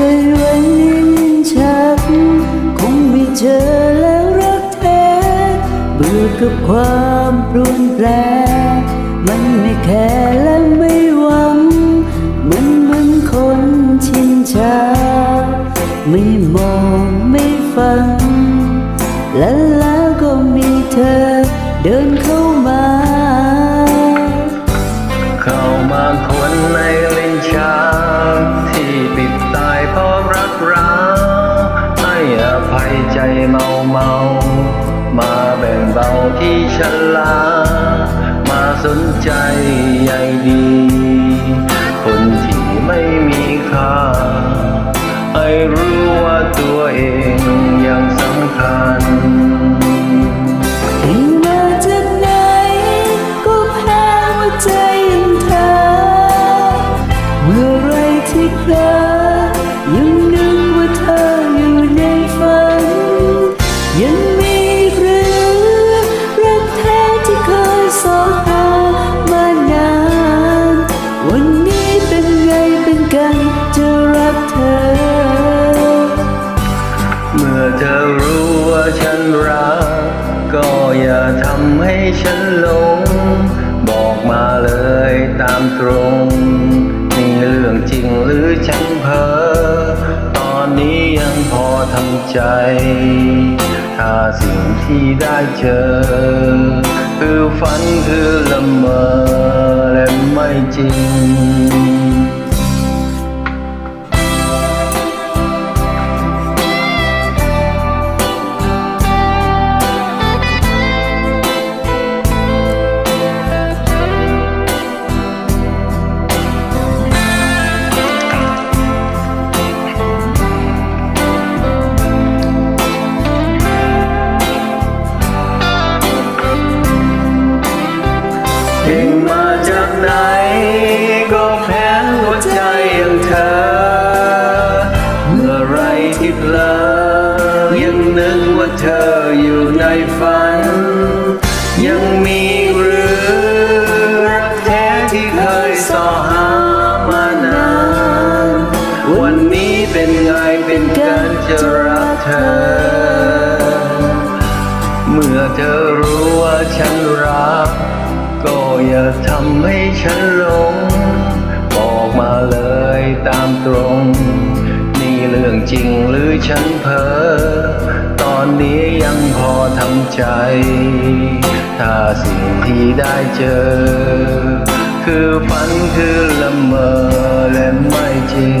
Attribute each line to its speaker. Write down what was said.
Speaker 1: ใจไว้ลิ้นชักคงไม่เจอแล้วรักแท้เบื่อกับความปรวนแปร มันไม่แค่และไม่หวัง มันเหมือนคนชินชา ไม่มองไม่ฟังและแล้วก็มีเธอ เดินเข้า
Speaker 2: ใจเมาเมา มาแบ่งเบาที่ฉันลา มาสนใจใยดี คนที่ไม่มีค่า ให้รู้ว่าตัวเองยังสำคัญ
Speaker 1: ให้มาจากไหนก็แพ้หัวใจยังเธอเมื่อไรที่เพลอ
Speaker 2: ฉันรัก ก็อย่าทำให้ฉันหลง บอกมาเลยตามตรงนี่เรื่องจริงหรือฉันเพ้อตอนนี้ยังพอทำใจ ถ้าสิ่งที่ได้เจอ คือฝันคือละเมอและไม่จริง เพ่งมาจากไหน ก็แพ้หัวใจอย่างเธอ เมื่อไรที่เพลอยังนึกว่าเธออยู่ในฝัน ยังมีหรือรักแท้ที่เคยสอหามานาน วันนี้เป็นไงเป็นการจะรักเธอ เมื่อเธอรู้ว่าฉัน ทำให้ฉันหลง บอกมาเลยตามตรง นี่เรื่องจริงหรือฉันเพ้อตอนนี้ยังพอทำใจ ถ้าสิ่งที่ได้เจอ คือฝันคือละเมอและไม่จริง